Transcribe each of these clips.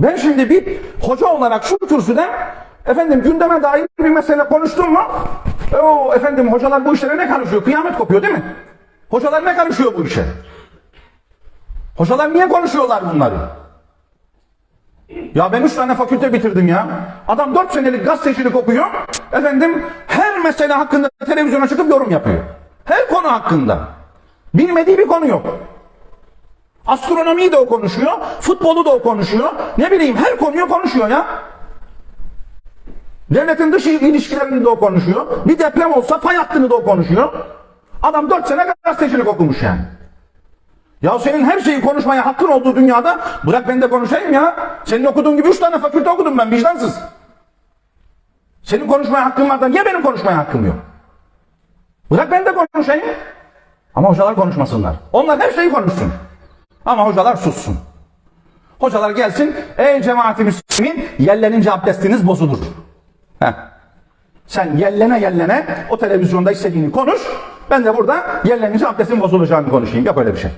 Ben şimdi bir hoca olarak şu kürsüde efendim gündeme dair bir mesele konuştum mu? O efendim hocalar bu işlere ne karışıyor? Kıyamet kopuyor değil mi? Hocalar ne karışıyor bu işe? Hocalar niye konuşuyorlar bunları? Ya ben üç tane fakülte bitirdim ya. Adam dört senelik gazetecilik okuyor. Efendim her mesele hakkında televizyona çıkıp yorum yapıyor. Her konu hakkında. Bilmediği bir konu yok. Astronomiyi de o konuşuyor, futbolu da o konuşuyor. Ne bileyim her konuyu konuşuyor ya. Devletin dış ilişkilerini de o konuşuyor. Bir deprem olsa fay hattını da o konuşuyor. Adam dört sene gazetecilik okumuş yani. Ya senin her şeyi konuşmaya hakkın olduğu dünyada bırak ben de konuşayım ya. Senin okuduğun gibi üç tane fakülte okudum ben vicdansız. Senin konuşmaya hakkın var da niye benim konuşmaya hakkım yok? Bırak ben de konuşayım. Ama hocalar konuşmasınlar. Onlar her şeyi konuşsun. Ama hocalar sussun. Hocalar gelsin. Ey cemaati müslümin yellenince abdestiniz bozulur. Heh. Sen yellene yellene o televizyonda istediğini konuş. Ben de burada yellenince abdestin bozulacağını konuşayım. Yok öyle bir şey.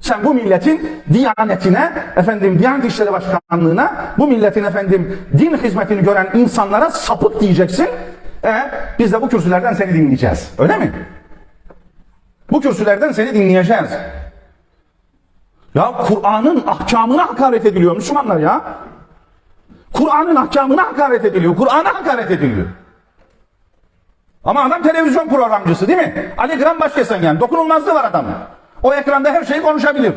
Sen bu milletin diyanetine, efendim Diyanet İşleri Başkanlığı'na, bu milletin efendim din hizmetini gören insanlara sapık diyeceksin. E, biz de bu kürsülerden seni dinleyeceğiz. Öyle mi? Bu kürsülerden seni dinleyeceğiz. Ya Kur'an'ın ahkamına hakaret ediliyor Müslümanlar ya. Kur'an'ın ahkamına hakaret ediliyor. Kur'an'a hakaret ediliyor. Ama adam televizyon programcısı değil mi? Ali Gram Başkesen yani. Dokunulmazlığı var adamın. O ekranda her şeyi konuşabilir.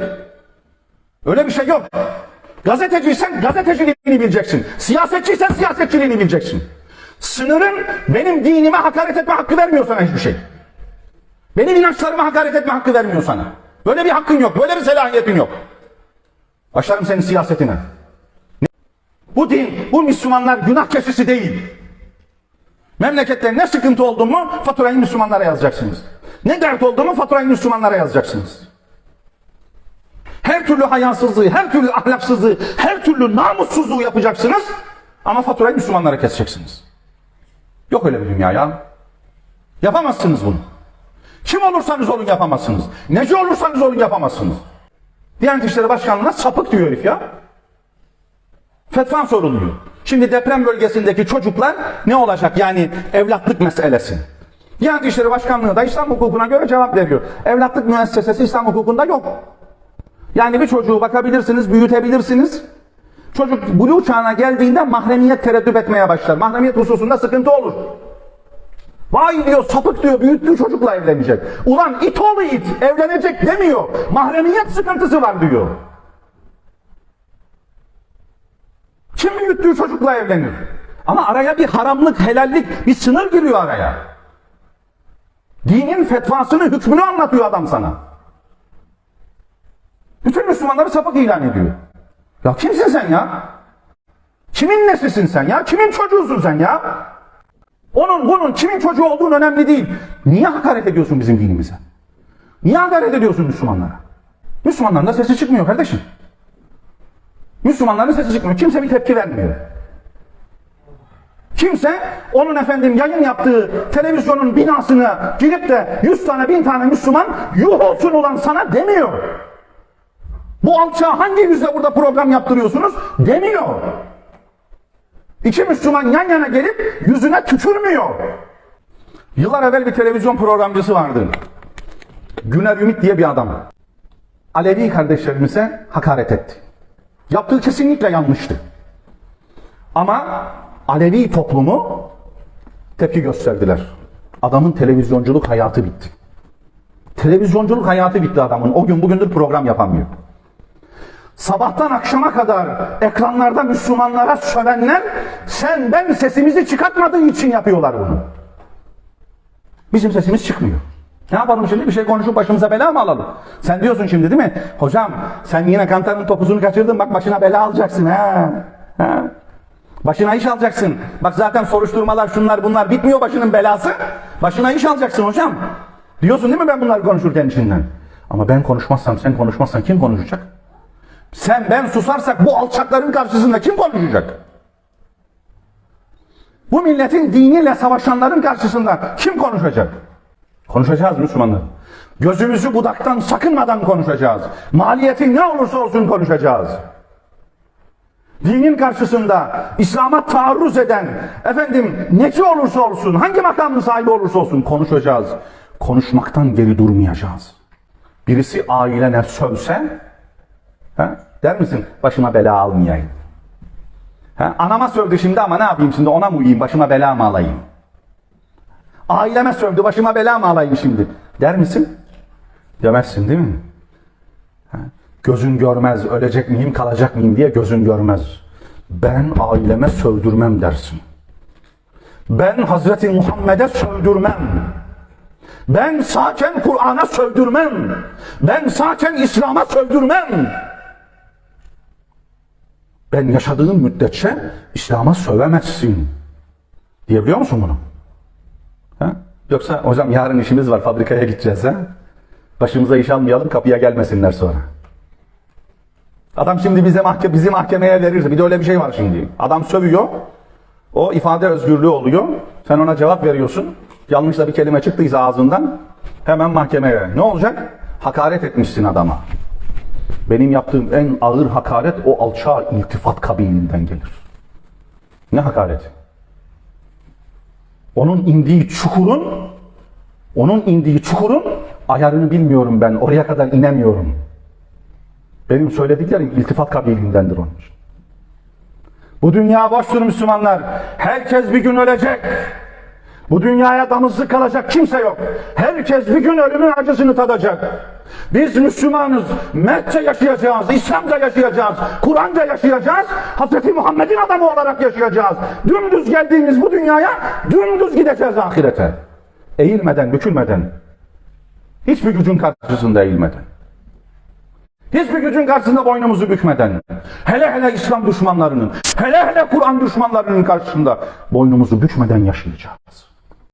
Öyle bir şey yok. Gazeteciysen gazeteciliğini bileceksin. Siyasetçiysen siyasetçiliğini bileceksin. Sınırın benim dinime hakaret etme hakkı vermiyor sana hiçbir şey. Benim inançlarıma hakaret etme hakkı vermiyor sana. Böyle bir hakkın yok. Böyle bir selahiyetin yok. Başlarım senin siyasetine. Ne? Bu din, bu Müslümanlar günah keçisi değil. Memlekette ne sıkıntı oldu mu faturayı Müslümanlara yazacaksınız. Ne dert oldu mu faturayı Müslümanlara yazacaksınız. Her türlü hayasızlığı, her türlü ahlaksızlığı, her türlü namussuzluğu yapacaksınız. Ama faturayı Müslümanlara keseceksiniz. Yok öyle bir dünya ya. Yapamazsınız bunu. Kim olursanız olun yapamazsınız. Nece olursanız olun yapamazsınız. Diyanet İşleri Başkanlığı'na sapık diyor herif ya. Fetva soruluyor. Şimdi deprem bölgesindeki çocuklar ne olacak yani evlatlık meselesi. Diyanet İşleri Başkanlığı da İslam hukukuna göre cevap veriyor. Evlatlık müessesesi İslam hukukunda yok. Yani bir çocuğu bakabilirsiniz, büyütebilirsiniz. Çocuk buluğ çağına geldiğinde mahremiyet tereddüt etmeye başlar. Mahremiyet hususunda sıkıntı olur. Vay diyor sapık diyor büyüttüğü çocukla evlenecek. Ulan it oğlu it evlenecek demiyor. Mahremiyet sıkıntısı var diyor. Kim büyüttüğü çocukla evlenir? Ama araya bir haramlık, helallik, bir sınır giriyor araya. Dinin fetvasını, hükmünü anlatıyor adam sana. Bütün Müslümanları sapık ilan ediyor. Ya kimsin sen ya? Kimin nesisin sen ya? Kimin çocuğusun sen ya? Onun bunun kimin çocuğu olduğun önemli değil. Niye hakaret ediyorsun bizim dinimize? Niye hakaret ediyorsun Müslümanlara? Müslümanların da sesi çıkmıyor kardeşim. Müslümanların sesi çıkmıyor. Kimse bir tepki vermiyor. Kimse onun efendim yayın yaptığı televizyonun binasına girip de 100 tane bin tane Müslüman yuh olsun ulan sana demiyor. Bu alçağa hangi yüzle burada program yaptırıyorsunuz demiyor. İki Müslüman yan yana gelip yüzüne tükürmüyor. Yıllar evvel bir televizyon programcısı vardı. Güner Ümit diye bir adam. Alevi kardeşlerimize hakaret etti. Yaptığı kesinlikle yanlıştı. Ama Alevi toplumu tepki gösterdiler. Adamın televizyonculuk hayatı bitti. Televizyonculuk hayatı bitti adamın. O gün bugündür program yapamıyor. Sabahtan akşama kadar ekranlarda Müslümanlara sövenler sen ben sesimizi çıkartmadığı için yapıyorlar bunu. Bizim sesimiz çıkmıyor. Ne yapalım şimdi bir şey konuşup başımıza bela mı alalım? Sen diyorsun şimdi değil mi? Hocam sen yine kantarın topuzunu kaçırdın bak başına bela alacaksın ha. ha. Başına iş alacaksın. Bak zaten soruşturmalar şunlar bunlar bitmiyor başının belası. Başına iş alacaksın hocam. Diyorsun değil mi ben bunları konuşurken içinden? Ama ben konuşmazsam sen konuşmazsan kim konuşacak? Sen ben susarsak bu alçakların karşısında kim konuşacak? Bu milletin diniyle savaşanların karşısında kim konuşacak? Konuşacağız Müslümanlar. Gözümüzü budaktan sakınmadan konuşacağız. Maliyeti ne olursa olsun konuşacağız. Dinin karşısında İslam'a taarruz eden, efendim neci olursa olsun, hangi makamın sahibi olursa olsun konuşacağız. Konuşmaktan geri durmayacağız. Birisi ailene sövse, ha, der misin başıma bela almayayım? Ha, anama sövdü şimdi ama ne yapayım şimdi ona mı uyuyayım, başıma bela mı alayım? Aileme sövdü, başıma bela mı alayım şimdi? Der misin? Demezsin değil mi? Ha, Gözün görmez, ölecek miyim, kalacak mıyım diye gözün görmez. Ben aileme sövdürmem dersin. Ben Hazreti Muhammed'e sövdürmem. Ben sağken Kur'an'a sövdürmem. Ben sağken İslam'a sövdürmem. Ben yaşadığım müddetçe İslam'a sövemezsin. Diyebiliyor musun bunu? Ha? Yoksa hocam yarın işimiz var fabrikaya gideceğiz ha? Başımıza iş almayalım kapıya gelmesinler sonra. Adam şimdi bize mahke bizi mahkemeye verirse bir de öyle bir şey var şimdi. Adam sövüyor. O ifade özgürlüğü oluyor. Sen ona cevap veriyorsun. Yanlış bir kelime çıktıysa ağzından hemen mahkemeye. Ne olacak? Hakaret etmişsin adama. Benim yaptığım en ağır hakaret o alçağa iltifat kabiliğinden gelir. Ne hakaret? Onun indiği çukurun onun indiği çukurun ayarını bilmiyorum ben. Oraya kadar inemiyorum. Benim söylediklerim iltifat kabiliğindendir onun için. Bu dünya boştur Müslümanlar. Herkes bir gün ölecek. Bu dünyaya damızlık kalacak kimse yok. Herkes bir gün ölümün acısını tadacak. Biz Müslümanız. Mertçe yaşayacağız. İslamca yaşayacağız. Kur'anca yaşayacağız. Hz. Muhammed'in adamı olarak yaşayacağız. Dümdüz geldiğimiz bu dünyaya dümdüz gideceğiz ahirete. Eğilmeden, bükülmeden. Hiçbir gücün karşısında eğilmeden. Hiçbir gücün karşısında boynumuzu bükmeden, hele hele İslam düşmanlarının, hele hele Kur'an düşmanlarının karşısında boynumuzu bükmeden yaşayacağız.